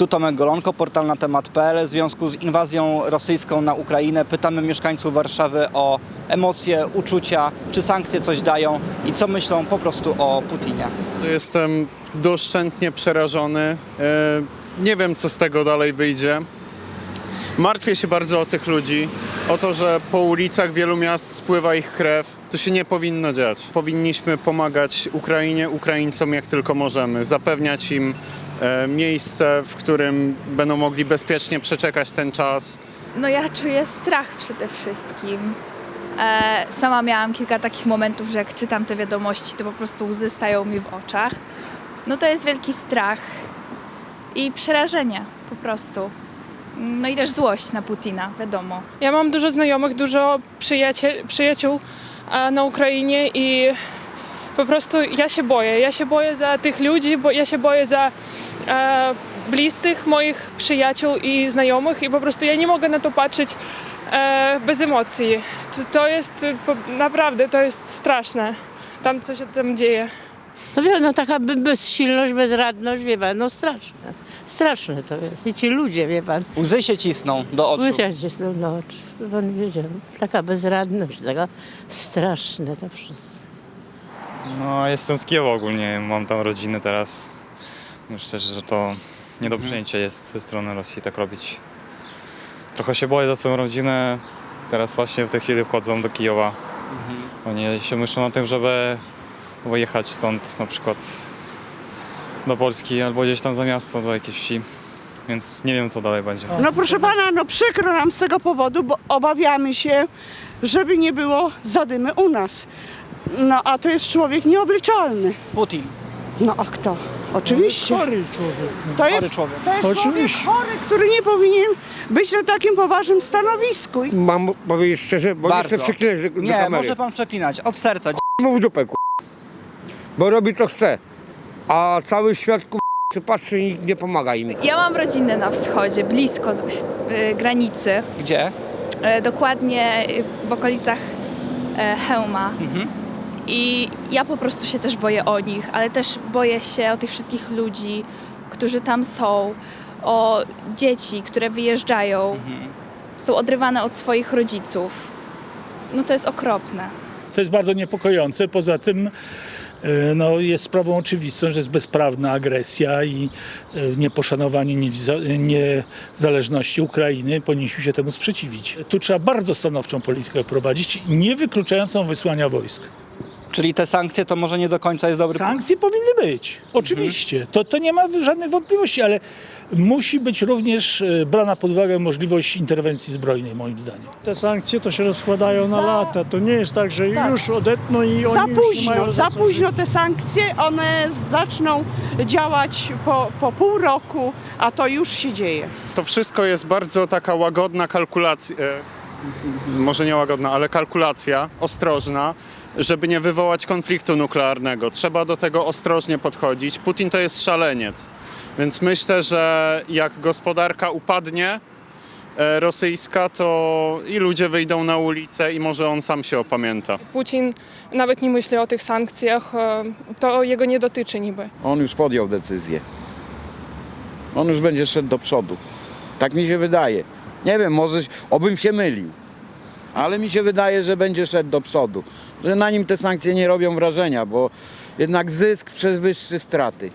Tu Tomek Golonko, portal na temat.pl. W związku z inwazją rosyjską na Ukrainę pytamy mieszkańców Warszawy o emocje, uczucia, czy sankcje coś dają i co myślą po prostu o Putinie. Jestem doszczętnie przerażony. E, Nie wiem, co z tego dalej wyjdzie. Martwię się bardzo o tych ludzi, o to, że po ulicach wielu miast spływa ich krew. To się nie powinno dziać. Powinniśmy pomagać Ukrainie, Ukraińcom jak tylko możemy, zapewniać im miejsce, w którym będą mogli bezpiecznie przeczekać ten czas. No ja czuję strach przede wszystkim. E, sama miałam kilka takich momentów, że jak czytam te wiadomości, to po prostu łzy stają mi w oczach. No to jest wielki strach i przerażenie po prostu. No i też złość na Putina, wiadomo. Ja mam dużo znajomych, dużo przyjaciel, przyjaciół e, na Ukrainie i po prostu ja się boję. Ja się boję za tych ludzi, bo ja się boję za e, bliskich moich przyjaciół i znajomych i po prostu ja nie mogę na to patrzeć e, bez emocji. To, to jest e, po- naprawdę, to jest straszne. Tam co się tam dzieje. No wie, no taka be- bezsilność, bezradność, wie pan, no straszne. Straszne to jest. I ci ludzie, wie pan, Łzy się cisną do oczu. Wyciąć się na oczy. Pan wiedział, taka bezradność, taka straszne to wszystko. No, jestem z Kijowa ogólnie, mam tam rodzinę teraz. Myślę, że to nie do przyjęcia jest ze strony Rosji tak robić. Trochę się boję za swoją rodzinę. Teraz właśnie w tej chwili wchodzą do Kijowa. Oni się myślą o tym, żeby wyjechać stąd na przykład do Polski albo gdzieś tam za miasto, do jakiejś wsi. Więc nie wiem, co dalej będzie. No proszę pana, no przykro nam z tego powodu, bo obawiamy się, żeby nie było zadymy u nas. No a to jest człowiek nieobliczalny. Putin. No a kto? Oczywiście. Chory człowiek. To Chory jest, człowiek. to jest człowiek Oczywiście. chory, który nie powinien być na takim poważnym stanowisku. Mam powiedzieć szczerze, bo Bardzo. nie chcę przeklinać do, do Nie, kamery. może pan przeklinać. Od serca. Mów w dupę, ku... Bo robi to chce. A cały świat ku... patrzy i nie pomaga im. Ja mam rodzinę na wschodzie, blisko y, granicy, Gdzie? e, dokładnie y, w okolicach e, Chełma. I ja po prostu się też boję o nich, ale też boję się o tych wszystkich ludzi, którzy tam są, o dzieci, które wyjeżdżają, są odrywane od swoich rodziców. No to jest okropne. To jest bardzo niepokojące. Poza tym e, no, jest sprawą oczywistą, że jest bezprawna agresja i e, nieposzanowanie niezależności Ukrainy. Powinniśmy się temu sprzeciwić. Tu trzeba bardzo stanowczą politykę prowadzić, nie wykluczającą wysłania wojsk. Czyli te sankcje to może nie do końca jest dobry Sankcje powinny być, oczywiście. To, to nie ma żadnych wątpliwości, ale musi być również e, brana pod uwagę możliwość interwencji zbrojnej, moim zdaniem. Te sankcje to się rozkładają na lata. To nie jest tak, że już odetną i Za oni już nie późno, mają za co późno te sankcje, one zaczną działać po, po pół roku, a to już się dzieje. To wszystko jest bardzo taka łagodna kalkulacja, e, może nie łagodna, ale kalkulacja, ostrożna, żeby nie wywołać konfliktu nuklearnego. Trzeba do tego ostrożnie podchodzić. Putin to jest szaleniec, więc myślę, że jak gospodarka upadnie e, rosyjska, to i ludzie wyjdą na ulicę i może on sam się opamięta. Putin nawet nie myśli o tych sankcjach, e, to jego nie dotyczy niby. On już podjął decyzję. On już będzie szedł do przodu. Tak mi się wydaje. Nie wiem, może obym się mylił. Ale mi się wydaje, że będzie szedł do przodu. Że na nim te sankcje nie robią wrażenia, bo jednak zysk przewyższy straty.